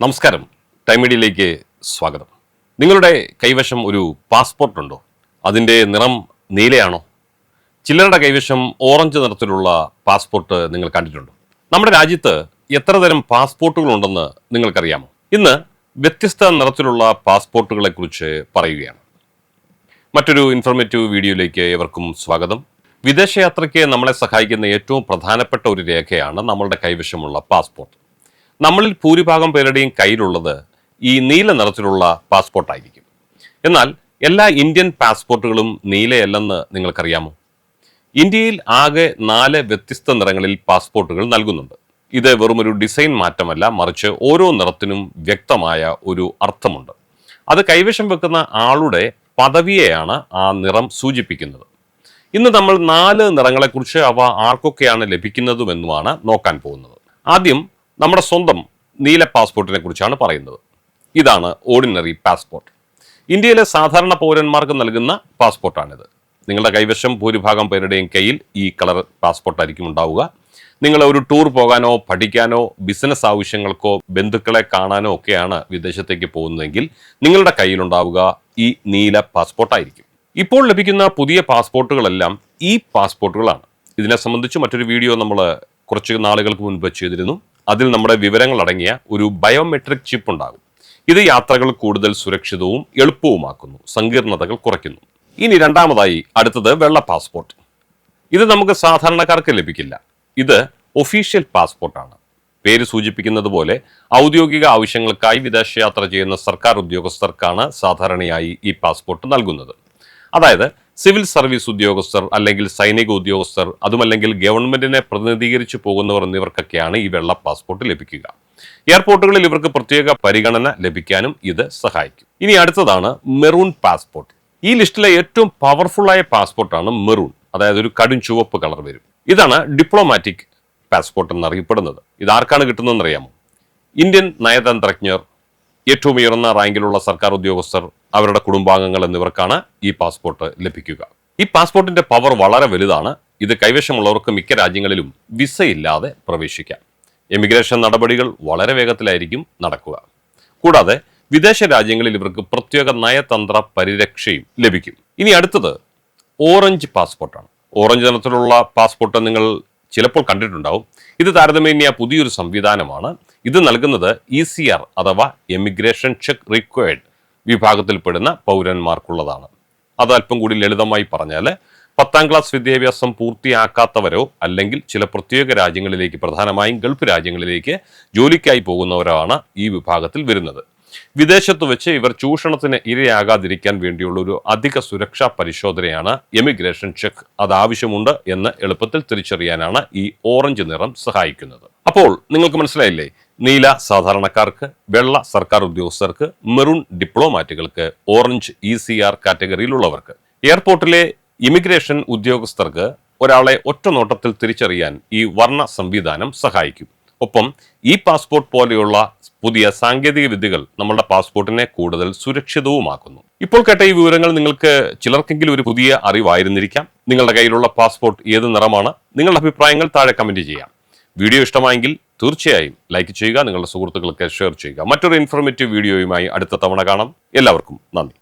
നമസ്കാരം. ടൈം മീഡിയയിലേക്ക് സ്വാഗതം. നിങ്ങളുടെ കൈവശം ഒരു പാസ്പോർട്ട് ഉണ്ടോ അതിന്റെ നിറം നീലയാണോ? ചിലരുടെ കൈവശം ഓറഞ്ച് നിറത്തിലുള്ള പാസ്പോർട്ട് നിങ്ങൾ കണ്ടിട്ടുണ്ടോ. നമ്മുടെ രാജ്യത്ത് എത്ര തരം പാസ്പോർട്ടുകളുണ്ടെന്ന് നിങ്ങൾക്കറിയാമോ? ഇന്ന് വ്യത്യസ്ത നിറത്തിലുള്ള പാസ്പോർട്ടുകളെ കുറിച്ച് പറയുകയാണ്. മറ്റൊരു ഇൻഫോർമേറ്റീവ് വീഡിയോയിലേക്ക് ഏവർക്കും സ്വാഗതം. വിദേശയാത്രയ്ക്ക് നമ്മളെ സഹായിക്കുന്ന ഏറ്റവും പ്രധാനപ്പെട്ട ഒരു രേഖയാണ് നമ്മളുടെ കൈവശമുള്ള പാസ്പോർട്ട്. നമ്മളിൽ ഭൂരിഭാഗം പേരുടെയും കയ്യിലുള്ളത് ഈ നീല നിറത്തിലുള്ള പാസ്പോർട്ടായിരിക്കും എന്നാൽ എല്ലാ ഇന്ത്യൻ പാസ്പോർട്ടുകളും നീലയല്ലെന്ന് നിങ്ങൾക്കറിയാമോ? ഇന്ത്യയിൽ ആകെ നാല് വ്യത്യസ്ത നിറങ്ങളിൽ പാസ്പോർട്ടുകൾ നൽകുന്നുണ്ട്. ഇത് വെറുമൊരു ഡിസൈൻ മാറ്റമല്ല മറിച്ച് ഓരോ നിറത്തിനും വ്യക്തമായ ഒരു അർത്ഥമുണ്ട്. അത് കൈവശം വെക്കുന്ന ആളുടെ പദവിയെയാണ് ആ നിറം സൂചിപ്പിക്കുന്നത്. ഇന്ന് നമ്മൾ നാല് നിറങ്ങളെക്കുറിച്ച് അവ ആർക്കൊക്കെയാണ് ലഭിക്കുന്നതുമെന്നുമാണ് നോക്കാൻ പോകുന്നത്. ആദ്യം നമ്മുടെ സ്വന്തം നീല പാസ്പോർട്ടിനെ കുറിച്ചാണ് പറയുന്നത്. ഇതാണ് ഓർഡിനറി പാസ്പോർട്ട് ഇന്ത്യയിലെ സാധാരണ പൗരന്മാർക്ക് നൽകുന്ന പാസ്പോർട്ടാണിത്. നിങ്ങളുടെ കൈവശം ഭൂരിഭാഗം പേരുടെയും കയ്യിൽ ഈ കളർ പാസ്പോർട്ടായിരിക്കും ഉണ്ടാവുക. നിങ്ങൾ ഒരു ടൂർ പോകാനോ പഠിക്കാനോ ബിസിനസ് ആവശ്യങ്ങൾക്കോ ബന്ധുക്കളെ കാണാനോ ഒക്കെയാണ് വിദേശത്തേക്ക് പോകുന്നതെങ്കിൽ നിങ്ങളുടെ കയ്യിലുണ്ടാവുക ഈ നീല പാസ്പോർട്ടായിരിക്കും ഇപ്പോൾ ലഭിക്കുന്ന പുതിയ പാസ്പോർട്ടുകളെല്ലാം ഈ പാസ്പോർട്ടുകളാണ് ഇതിനെ സംബന്ധിച്ച് മറ്റൊരു വീഡിയോ നമ്മൾ കുറച്ച് നാളുകൾക്ക് മുൻപ് ചെയ്തിരുന്നു. അതിൽ നമ്മുടെ വിവരങ്ങൾ അടങ്ങിയ ഒരു ബയോമെട്രിക് ചിപ്പ് ഉണ്ടാകും. ഇത് യാത്രകൾ കൂടുതൽ സുരക്ഷിതവും എളുപ്പവുമാക്കുന്നു. സങ്കീർണതകൾ കുറയ്ക്കുന്നു. ഇനി രണ്ടാമതായി അടുത്തത് വെള്ള പാസ്പോർട്ട് ഇത് നമുക്ക് സാധാരണക്കാർക്ക് ലഭിക്കില്ല. ഇത് ഒഫീഷ്യൽ പാസ്പോർട്ടാണ് പേര് സൂചിപ്പിക്കുന്നത് പോലെ ഔദ്യോഗിക ആവശ്യങ്ങൾക്കായി വിദേശയാത്ര ചെയ്യുന്ന സർക്കാർ ഉദ്യോഗസ്ഥർക്കാണ് സാധാരണയായി ഈ പാസ്പോർട്ട് നൽകുന്നത്. അതായത് സിവിൽ സർവീസ് ഉദ്യോഗസ്ഥർ അല്ലെങ്കിൽ സൈനിക ഉദ്യോഗസ്ഥർ അതുമല്ലെങ്കിൽ ഗവൺമെന്റിനെ പ്രതിനിധീകരിച്ചു പോകുന്നവർ എന്നിവർക്കൊക്കെയാണ് ഈ വെള്ള പാസ്പോർട്ട് ലഭിക്കുക. എയർപോർട്ടുകളിൽ ഇവർക്ക് പ്രത്യേക പരിഗണന ലഭിക്കാനും ഇത് സഹായിക്കും. ഇനി അടുത്തതാണ് മെറൂൺ പാസ്പോർട്ട്. ഈ ലിസ്റ്റിലെ ഏറ്റവും പവർഫുള്ളായ പാസ്പോർട്ടാണ് മെറൂൺ. അതായത് ഒരു കടും ചുവപ്പ് കളർ വരും. ഇതാണ് ഡിപ്ലോമാറ്റിക് പാസ്പോർട്ട് എന്നറിയപ്പെടുന്നത്. ഇത് ആർക്കാണ് കിട്ടുന്നതെന്ന് അറിയാമോ ഇന്ത്യൻ നയതന്ത്രജ്ഞർ ഏറ്റവും ഉയർന്ന റാങ്കിലുള്ള സർക്കാർ ഉദ്യോഗസ്ഥർ അവരുടെ കുടുംബാംഗങ്ങൾ എന്നിവർക്കാണ് ഈ പാസ്പോർട്ട് ലഭിക്കുക. ഈ പാസ്പോർട്ടിന്റെ പവർ വളരെ വലുതാണ്. ഇത് കൈവശമുള്ളവർക്ക് മിക്ക രാജ്യങ്ങളിലും വിസയില്ലാതെ പ്രവേശിക്കാം. എമിഗ്രേഷൻ നടപടികൾ വളരെ വേഗത്തിലായിരിക്കും നടക്കുക. കൂടാതെ വിദേശ രാജ്യങ്ങളിൽ ഇവർക്ക് പ്രത്യേക നയതന്ത്ര പരിരക്ഷയും ലഭിക്കും. ഇനി അടുത്തത് ഓറഞ്ച് പാസ്പോർട്ടാണ്. ഓറഞ്ച് നിറത്തിലുള്ള പാസ്പോർട്ട് നിങ്ങൾ ചിലപ്പോൾ കണ്ടിട്ടുണ്ടാവും. ഇത് താരതമ്യേന പുതിയൊരു സംവിധാനമാണ്. ഇത് നൽകുന്നത് ഇ സി ആർ അഥവാ എമിഗ്രേഷൻ ചെക്ക് റിക്വയർഡ് വിഭാഗത്തിൽപ്പെടുന്ന പൗരന്മാർക്കുള്ളതാണ്. അത് അല്പം കൂടി ലളിതമായി പറഞ്ഞാൽ പത്താം ക്ലാസ് വിദ്യാഭ്യാസം പൂർത്തിയാക്കാത്തവരോ അല്ലെങ്കിൽ ചില പ്രത്യേക രാജ്യങ്ങളിലേക്ക് പ്രധാനമായും ഗൾഫ് രാജ്യങ്ങളിലേക്ക് ജോലിക്കായി പോകുന്നവരാണ് ഈ വിഭാഗത്തിൽ വരുന്നത്. വിദേശത്ത് വെച്ച് ഇവർ ചൂഷണത്തിന് ഇരയാകാതിരിക്കാൻ വേണ്ടിയുള്ള ഒരു അധിക സുരക്ഷാ പരിശോധനയാണ് എമിഗ്രേഷൻ ചെക്ക് അത് ആവശ്യമുണ്ട് എന്ന് എളുപ്പത്തിൽ തിരിച്ചറിയാനാണ് ഈ ഓറഞ്ച് നിറം സഹായിക്കുന്നത്. അപ്പോൾ നിങ്ങൾക്ക് മനസ്സിലായില്ലേ? നീല സാധാരണക്കാർക്ക് വെള്ള സർക്കാർ ഉദ്യോഗസ്ഥർക്ക് മെറൂൺ ഡിപ്ലോമാറ്റുകൾക്ക് ഓറഞ്ച് ഇ സി ആർ കാറ്റഗറിയിലുള്ളവർക്ക്. എയർപോർട്ടിലെ ഇമിഗ്രേഷൻ ഉദ്യോഗസ്ഥർക്ക് ഒരാളെ ഒറ്റ നോട്ടത്തിൽ തിരിച്ചറിയാൻ ഈ വർണ സംവിധാനം സഹായിക്കും. ഒപ്പം ഇ പാസ്പോർട്ട് പോലെയുള്ള പുതിയ സാങ്കേതിക വിദ്യകൾ നമ്മുടെ പാസ്പോർട്ടിനെ കൂടുതൽ സുരക്ഷിതവുമാക്കുന്നു. ഇപ്പോൾ കേട്ട ഈ വിവരങ്ങൾ നിങ്ങൾക്ക് ചിലർക്കെങ്കിലും ഒരു പുതിയ അറിവായിരുന്നിരിക്കാം. നിങ്ങളുടെ കയ്യിലുള്ള പാസ്പോർട്ട് ഏത് നിറമാണ്? നിങ്ങളുടെ അഭിപ്രായങ്ങൾ താഴെ കമന്റ് ചെയ്യാം. വീഡിയോ ഇഷ്ടമായെങ്കിൽ തീർച്ചയായും ലൈക്ക് ചെയ്യുക നിങ്ങളുടെ സുഹൃത്തുക്കൾക്ക് ഷെയർ ചെയ്യുക. മറ്റൊരു ഇൻഫോർമേറ്റീവ് വീഡിയോയുമായി അടുത്ത തവണ കാണാം. എല്ലാവർക്കും നന്ദി.